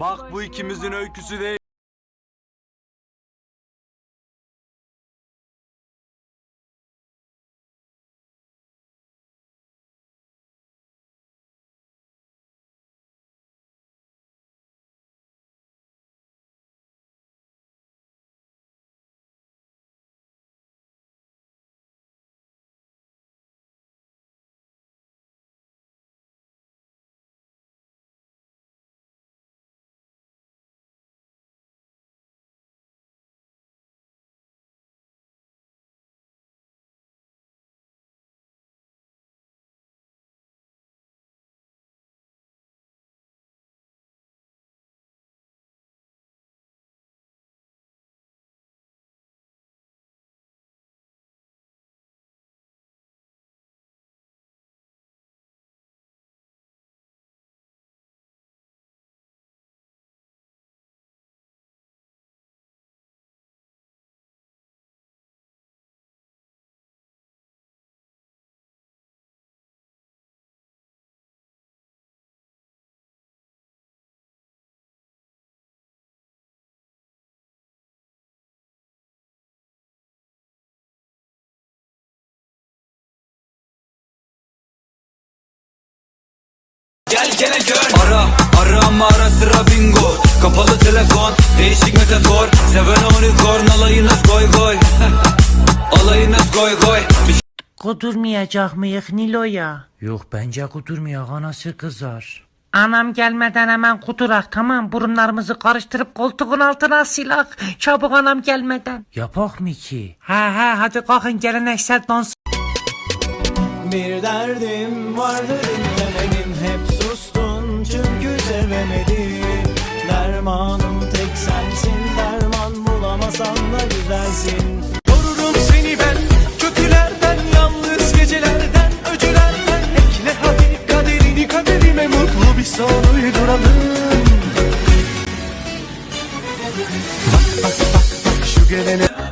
Bak bu ikimizin öyküsü değil. Gele gör Ara arama ara sıra bingo Kapalı telefon değişik metafor Seven unicorn alayınız goy goy Alayınız goy goy Kudurmayacak mıyık Nilo'ya? Yok bence kudurmuyor anası kızar. Anam gelmeden hemen kudurak tamam burunlarımızı karıştırıp koltuğun altına silak. Çabuk anam gelmeden. Yapak mı ki? He he hadi kalkın geleneksel dans. Bir derdim vardı Dermanım tek sensin Derman bulamasan da güzelsin. Korurum seni ben Kötülerden yalnız gecelerden Öcülerden. Ekle hadi kaderini kaderime Mutlu bir son uyduralım. Bak bak bak bak şu gelene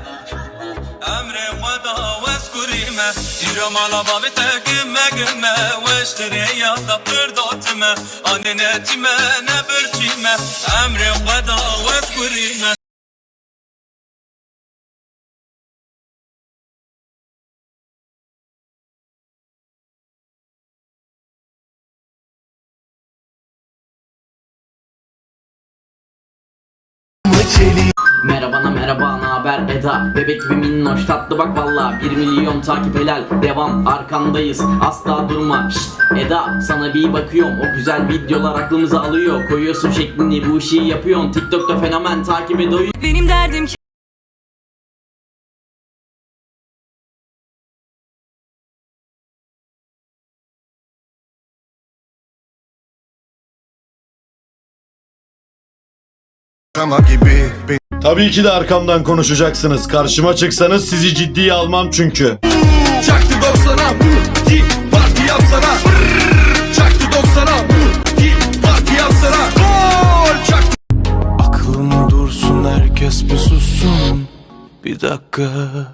me Dira mala bavite güme güme Veştere ya da pırdatime Anne netime ne birçime Emri veda ve kurime. Na merhaba na haber? Eda Bebek gibi minnoş tatlı bak valla 1 milyon takip helal Devam arkandayız. Asla durma. Şşt Eda sana bir bakıyorum. O güzel videolar aklımızı alıyor. Koyuyorsun şeklini bu işi yapıyorsun. TikTok'ta fenomen takibe doyuyor. Benim derdim Ama gibi Tabii ki de arkamdan konuşacaksınız. Karşıma çıksanız sizi ciddiye almam çünkü. Çaktı 90'a Git parti yapsana. Çaktı 90'a Git parti yapsana. Gol çaktı. Aklım dursun herkes bir sussun. Bir dakika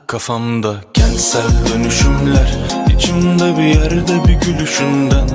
Kafamda kentsel dönüşümler. İçimde bir yerde bir gülüşünden